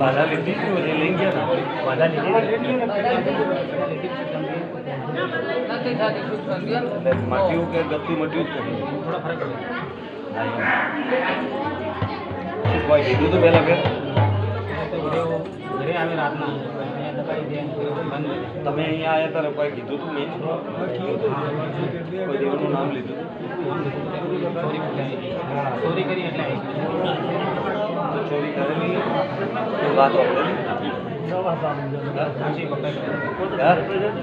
બાધા લીધી જ ને, લઈ ગયા ને. નથી થતી સુખ એટલે મટ્યું કે ગતું મટ્યું જ નથી. શું કોઈ પહેલાં તું પહેલા ફેર? તમે અહીંયા આવ્યા ત્યારે કોઈ કીધું તું મેં? કોઈ દેવનું નામ લીધું? ચોરી કરેલી? કોઈ વાત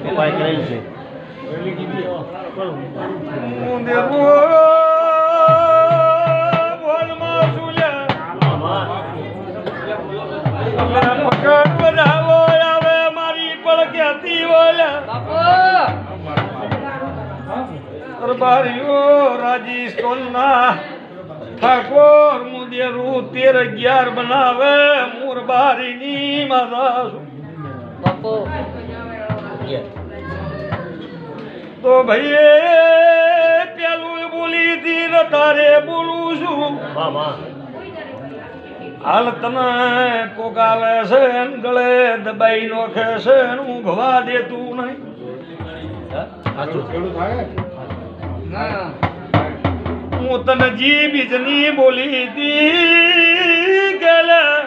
કરેલી કરેલ છે. બાપો! રાજસ્થાનના ઠાકોર મુદેરું તેર અગિયાર બનાવે મુરબારીની માતા તો ભાઈ પેલું બોલી હતી ને તારે બોલું છું. હાલ તને કોકાલે છે ને ગળે દબાઈ નોખે છે ઊંઘવા દેતું નહીં. હા હું તને જી બીજની બોલી દી ગેલા.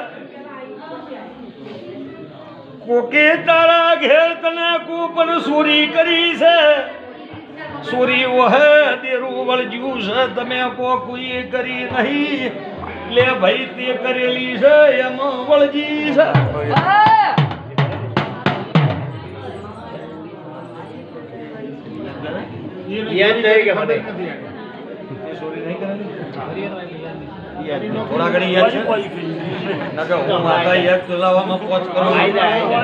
કોકે તારા ઘેર તને કૂપન સુરી કરી છે. સુરી ઓહે દેરું વળજ્યું છે. તમે કો કોઈ કરી નહીં. લે ભાઈ તે કરેલી છે એમાં વળજી છે. હા થોડા ઘણી યાદ છે? હું માતા યાદ ચલાવવામાં પોચ કરું.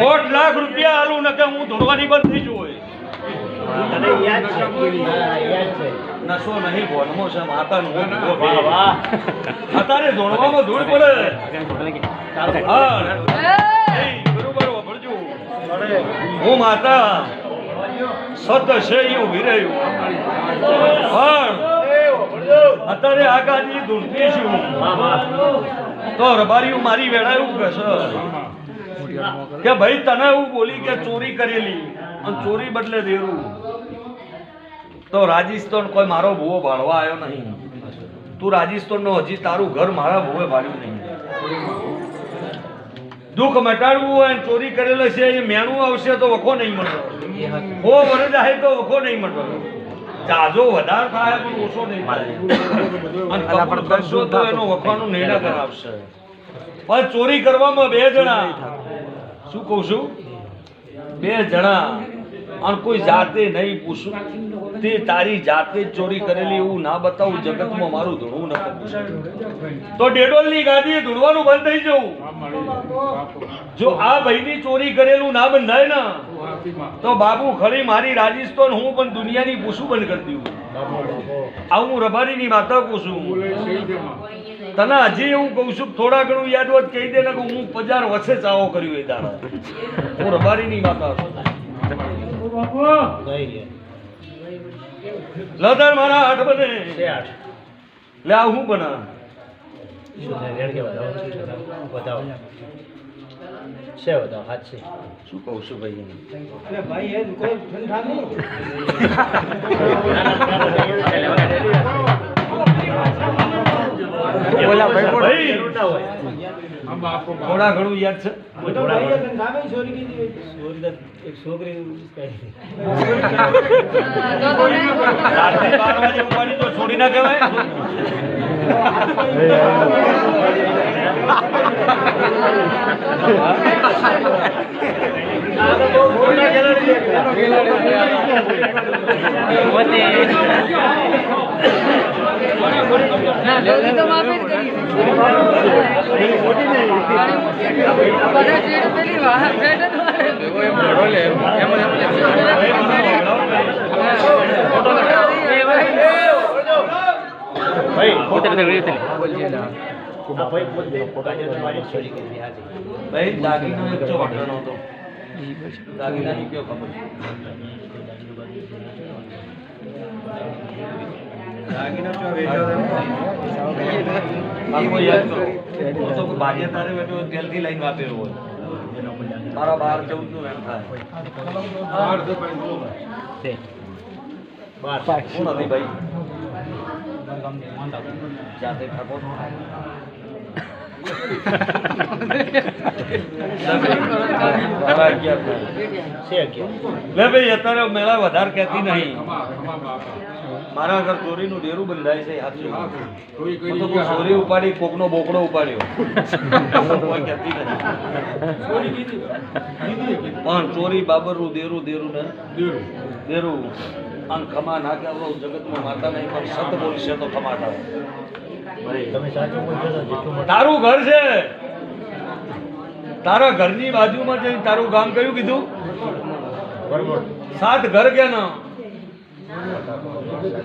કોટ લાખ રૂપિયા આલું નકર હું ધોડવાની બંધ થઈ જવું નશો નહીં ભોનમાં છે માતાનું હું અત્યારે ધોળવામાં ધૂળ પડે. હા. બરોબર હું માતા સત એવું વિરાયું પણ અત્યારે આગાજી ધૂળતી છું. તો રબારીયું મારી વેળા કે સર કે ભાઈ તને એવું બોલી કે ચોરી કરેલી અને ચોરી બદલે દેરું તો રાજસ્થાન કોઈ મારો ભૂવો ભાળવા આવ્યો નહીં. તું રાજસ્થાનનો હજી તારું ઘર મારા ભૂવે ભાળ્યું નહીં. દુઃખ મટાડવું હોય ચોરી કરેલો છે એ મેણું આવશે તો વખો નહીં મળતો. હો વરસ જાય તો વખો નહીં મળતો. જાજો વધારે થાય પણ ઓછો નહીં મળે કરશો તો એનો વખવાનું નિર્ણય કરાવશે. પણ ચોરી કરવામાં બે જણા. શું કહું છું? બે જણા. અને કોઈ જાતે નહીં પૂછું. તે તારી જાતે જ ચોરી કરેલી એવું ના બતાવું, જગતમાં મારું ધૂણું ન તો ડેડોલની ગાદી ધૂણવાનું બંધ થઈ જવું. જો આ ભાઈની ચોરી કરેલું ના બંધાય ને, તો બાબુ ખરી મારી રાજસ્થાન હું પણ દુનિયાની પૂછું બંધ કરી દઉં આ હું રબારીની માતા પૂછું. તને હજી હું કહું છું, થોડા ઘણું યાદ હોત કહી દે ને કે હું પજાર વચ્ચે ચાવો કર્યો એ દાડા. હું રબારીની માતા છું. લધર મારા આઠ બને લે આ હું બના શું કહું છું ભાઈ ભાઈ થોડા ઘણું યાદ છે તો તો ઘણું યાદ છે. વાગે ઉપાડી તો છોડી ના કહેવાય ના ભાઈ દાગીનો એક વાંધો નહોતો. દાગીનાની કયો ખબર બાપુ યાદ કરો હું તો બાજે તારે બેઠો તેલથી લઈને વાપરેલું હોય મારા બાર ચૌદ અત્યારે મેળા વધારે કહેતી નહીં. મારા ઘર ચોરીનું ડેરું બંધાય છે ચોરી ઉપાડી કોકનો બોકડો ઉપાડ્યો. પણ ચોરી બાબરનું દેરું દેરું ને દેરું આમ ખમા નાખે જગત જગતમાં માતા નહીં પણ સત બોલી છે તો ખમા થાય. તારું ઘર છે. તારા ઘરની બાજુમાં જઈને તારું ગામ કયું કીધું? સાત ઘર કે ના?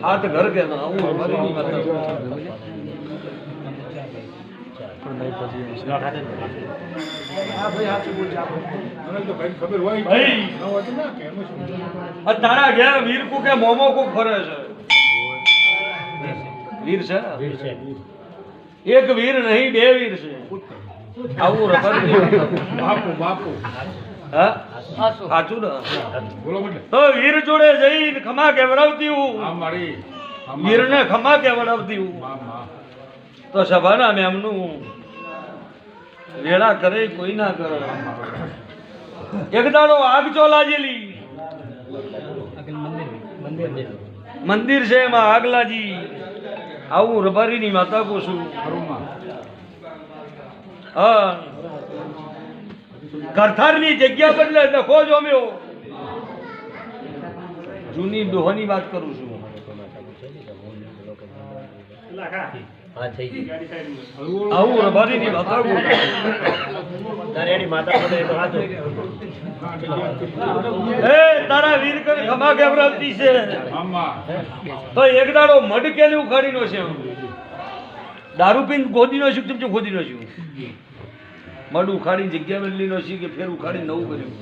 સાત ઘર વાત તારા ઘેર વીર કુ કે મોમો કુ ફરે છે? વીર છે? એક વીર નહીં બે વીર છે. આવું રબર બાપુ બાપુ. સાચું ને? બોલો તો વીર જોડે જઈને ખમા કેવડાવતી હું વીરને ખમા કેવડાવતી હું માં માં તો સભાના મેમનું વેળા કરે કોઈ ના કરે. એક દાડો આગ ચોલાજેલી. મંદિર છે એમાં આગ લાજી આવું રબારીની માતા કહું છું હા. કરથારની જગ્યા બદલે નખો જોમ્યો જૂની દોહની વાત કરું છું. આવું રબારીની માતા એ તારા વીર કર. ખમા કેવરાવતી છે. તો એક દાડો કેને ઉખાડી છે. દારૂ પીને ગોદી નો છું કેમ છે છું? મઢ ઉખાડી જગ્યા બદલી નો છે કે ફેર ઉખાડી નવું કર્યું?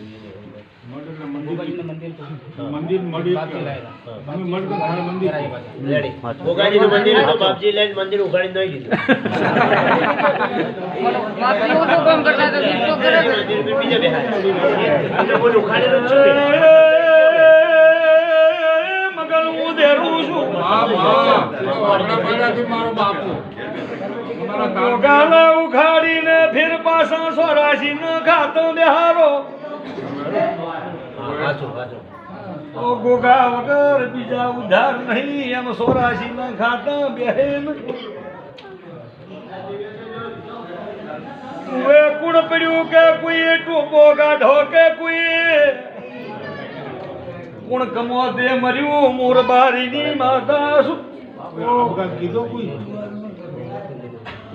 મગન હું. દેરું છું. મારો બાપુ. ગાલા ઉખાડીને ફેર પાછા સોરાશી ન ખાતો બેહારો. ઓ ગોગા વગર બીજા ઉધાર નહીં, એમ સોરાશી ન ખાતા બેહેન. કુએ કુણ પડ્યું કે કોઈ, ટૂંકો ગાઢો કે કોઈ? કુણ કમો દે મર્યું, મોરબારીની માતા શું? કીધો કોઈ કોઈ આપઘાત હા આ તો કીધો? આ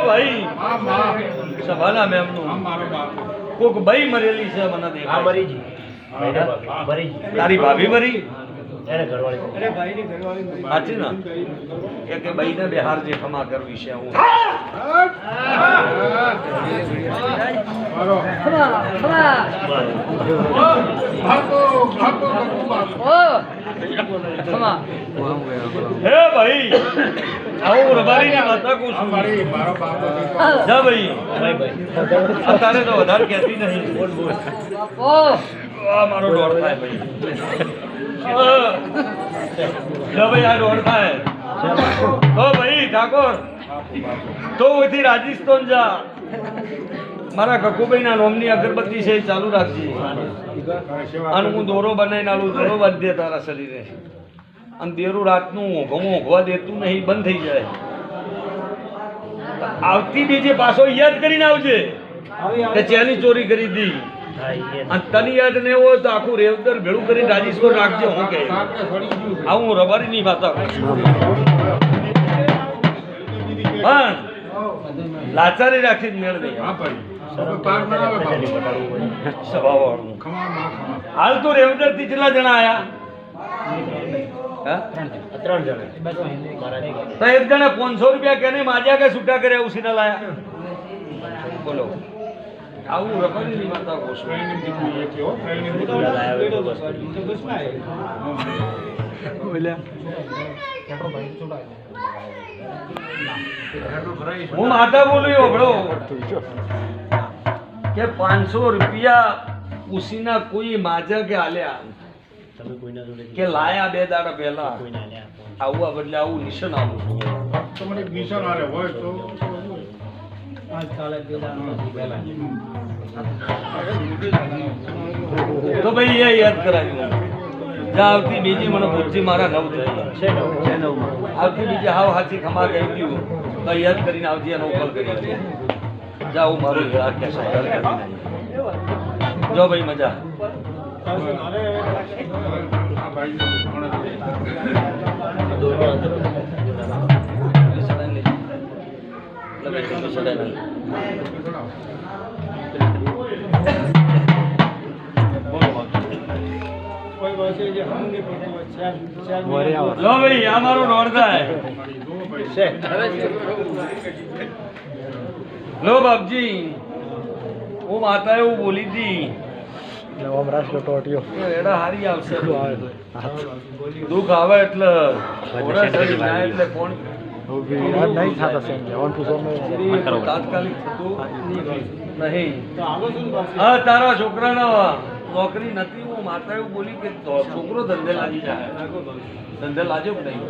ભાઈ સભાના મેમનું કોક ભાઈ મરેલી છે મને દેખાય મરી જી તારી ભાભી મરી? એને ઘરવાળી. સાચી ને? કે કે બાઈને જે ખમા કરવી છે હું. હે ભાઈ આવું રબારીની કહું છું. જા ભાઈ. અત્યારે તો વધારે કહેતી નહીં બાપો આ મારો ડોર થાય ભાઈ. અ. ભાઈ આ દોડ થાય ઓ ભાઈ ઠાકોર. તો રાજસ્થાન જા. મારા કકુભાઈ ના નોમની અગરબત્તી છે ચાલુ રાખજે. અને હું દોરો બનાવીને આલું દોરો બાંધી તારા શરીરે. અને દેરું રાતનું ઊંઘવું ઊંઘવા દેતું નહીં બંધ થઈ જાય. આવતી બીજે પાછો યાદ કરીને આવજે. કે ચેની ચોરી કરી દી. અને તને યાદ નહીં હોય તો આખું રેવદર ભેળું કરી રાજેશ્વર રાખજે હું કે સાપને હું રબારી ની વાતો પણ લાચારી રાખી જ મેળ નહીં ના. હાલ તો રેવદરથી કેટલા જણા આયા? હા? ત્રણ જણા. તો એક જણા પાંચસો રૂપિયા કેને માજા કે છૂટા કર્યા ઉસીના લાયા? બોલો. આવું રબારી ની વાતો કહું છું. ટ્રેનિંગ દીકરી એક છે હો, ટ્રેનિંગ દીકરી. હું માતા બોલું એ કે પાંચસો રૂપિયા ઉસીના કોઈ માજા કે આલ્યા? તમે કોઈના જોડે કે લાયા બે દાડા પહેલા? આવું બદલે આવું નિશાન આવું તો મને નિશાન આલે હોય તો. તો ભાઈ એ યાદ કરાવી આવતી બીજી મને પૂછજી મારા નવ થઈ આવતી બીજી હાવ હાથી ખમા ગઈ ગયું તો યાદ કરીને આવતી એનો ઉપર કરી જાઓ મારું નાખ્યું. જો ભાઈ મજા. Thank ભાઈ લો ભાઈ આ મારો દોડતા લો બાપજી હું માતા એવું બોલી હતી રેડા હારી આવશે. દુઃખ આવે એટલે. ઘોડા ચડી જાય એટલે કોણ તાત્કાલિક નહીં. હા તારા છોકરાનો નોકરી નથી હું માતા એવું બોલી કે છોકરો ધંધે લાગી જાય. ધંધે લાગ્યો કે નહીં?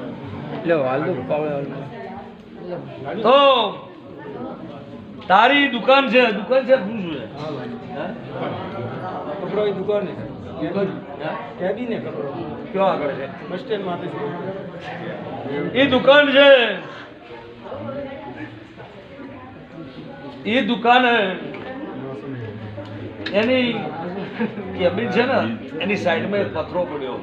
તો તારી દુકાન છે દુકાન છે શું શું છે? દુકાન? ક્યાં આગળ છે? એ દુકાન છે. એ દુકાન એની કેબિન છે ને એની સાઈડમાં એક પથરો પડ્યો.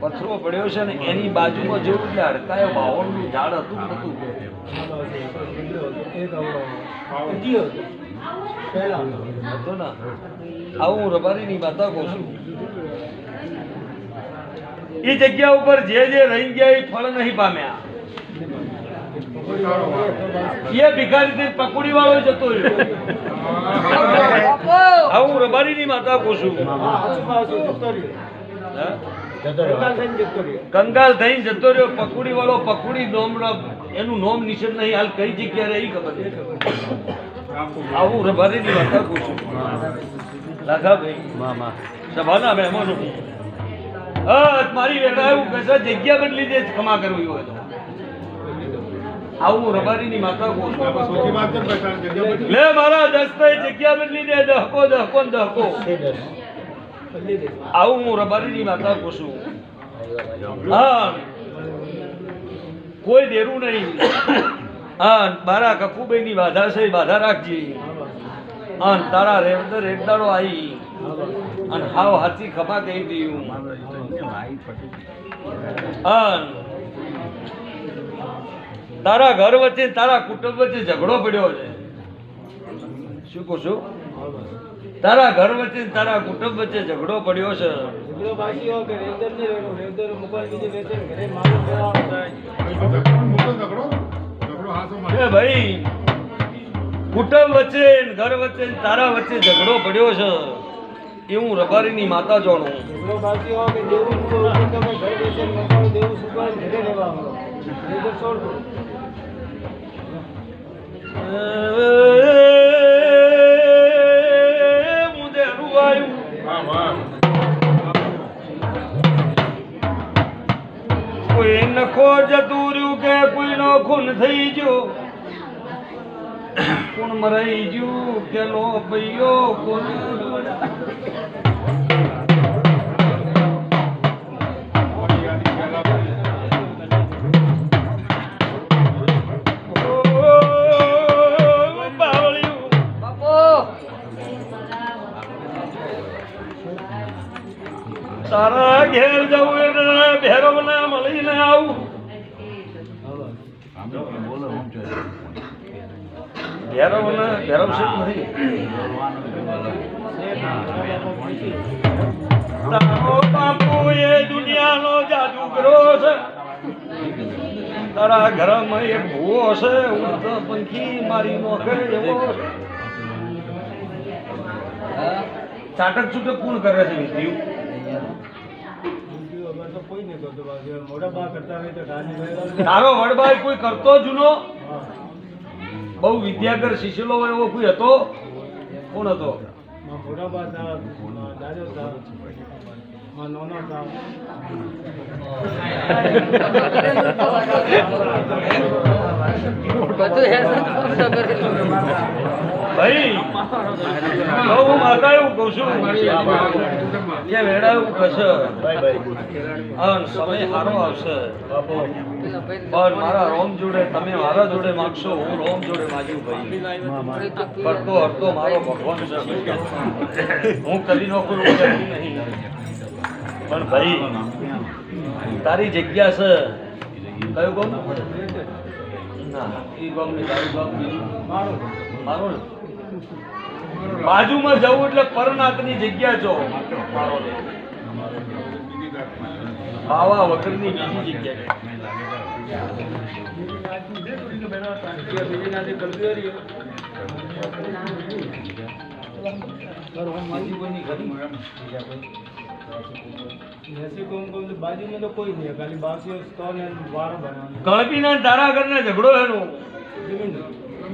પથરો પડ્યો છે ને એની બાજુમાં જેવું એટલે હડકાય બાવળનું ઝાડ હતું હતું. નતું હતું ને આવું હું રબારીની વાતો કહું છું. એ જગ્યા ઉપર જે જે રહી ગયા એ ફળ નહીં પામ્યા. એ ભિખારીથી પકોડી વાળો જતો રહ્યો. બાપો આવું રબારીની માતા કહું છું. કંગાલ થઈને જતો રહ્યો પકોડી વાળો પકોડી નોમ એનું નોમ નિષેધ નહીં હાલ કઈ જગ્યા રહી ખબર નહીં. આવું રબારીની વાતા કહું છું. લાખાભાઈ સભાના મહેમાનો. હા મારી બેટા એવું કહેશે જગ્યા બદલી દે ક્ષમા કરવી હોય તો. આવું રબારીની માતા કહું છું. લે મારા દસ્તાઈ જગ્યા બદલી દે દહકો દહકો દહકો. આવું હું રબારીની માતા કહું છું. હા. કોઈ દેરું નહીં. હા મારા કકુભાઈ બાધા છે બાધા રાખજે. અન તારા રેવદર એક દાડો આવી અને હાવ હાથી ખભા કહી દીધું. હા તારા ઘર વચ્ચે તારા કુટુંબ વચ્ચે ઝઘડો પડ્યો છે. શું કહું છું? તારા ઘર વચ્ચે તારા કુટુંબ વચ્ચે ઝઘડો પડ્યો છે. ઝઘડો એ ભાઈ કુટુંબ વચ્ચે ઘર વચ્ચે તારા વચ્ચે ઝઘડો પડ્યો છે. એ હું રબારીની માતા જાણું. મુંદેરું આવ્યું વાહ કે કોઈ નો જતું ખૂન થઈ ગયો. કોણ મરાઈ ગયું લો પૈયો કોણ એટલે ભેરવ ના મળીને આવું ભેરવ ના ભેરવ નથી તારો બાપુ એ દુનિયાનો જાદુગરો છે તારા ઘરમાં એક ભૂવો છે ઉડતો પંખી મારી નોકરી એવો ચાટક ચૂટક કોણ કરે છે? વિધિયું તારો વડભાઈ કોઈ કરતો જૂનો બહુ વિદ્યાગર હોય એવો કોઈ હતો? કોણ હતો. બધું કહું સમય સારો આવશે. પણ મારા રોમ જોડે તમે મારા જોડે માગશો, હું રોમ જોડે માગ્યું ભાઈ. કરતો હરતો મારો ભગવાન છે હું કરી નોકરું નહીં. પણ ભાઈ, તારી જગ્યા છે. કયું ગામ? ના એ ગામ તારું ગામ બીજું મારું ને બાજુમાં જવું એટલે પરનાથની જગ્યા જો. મારો ને. બાવા વગરની બીજી જગ્યા. બાજુમાં તો કોઈ નહીં ખાલી બાસીઓ સ્ટોન અને વારો બનાવવાનો ઝઘડો એનો. જમીન.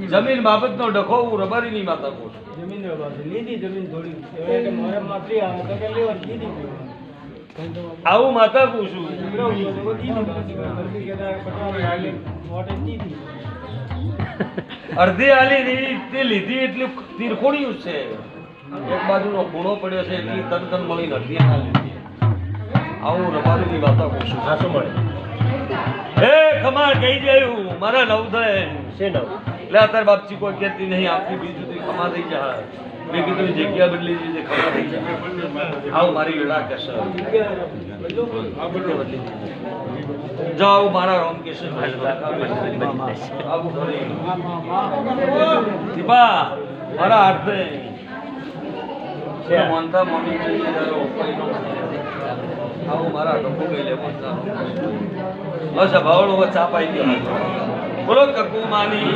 જમીન બાબતનો ડખો હું રબારીની માતા કહું જમીન પાસે લીધી જમીન થોડી. હવે મારે માત્રી આવે તો કે લેવા દીધી આવું માતા કહું છું અડધી આલી ની તે લીધી એટલી તીરખોડી છે. એક બાજુનો ખૂણો પડ્યો છે એટલી તન તન મળીને અડધી ના લીધી આવું રબારીની માતા કહું છું. સાસુ મળે? હે ખમાર જાયું મારા નવ થાય છે નવ? લે અત્યારે બાપજી કોઈ કહેતી નહીં આપતી બીજું ખમા થઈ જાય. મેં કીધું જગ્યા બદલી દીધી ખમા થઈ જાય. આવું મારી વેળા કહેશે જાઓ મારા રોમ કેશે કરી. દીપા મારા હાથે. માનતા મમ્મી આવું મારા ડબ્બુ કઈ લે બોલતા બસ આ ભાવડો ચા પાઈ ગયો બોલો કકુ માની.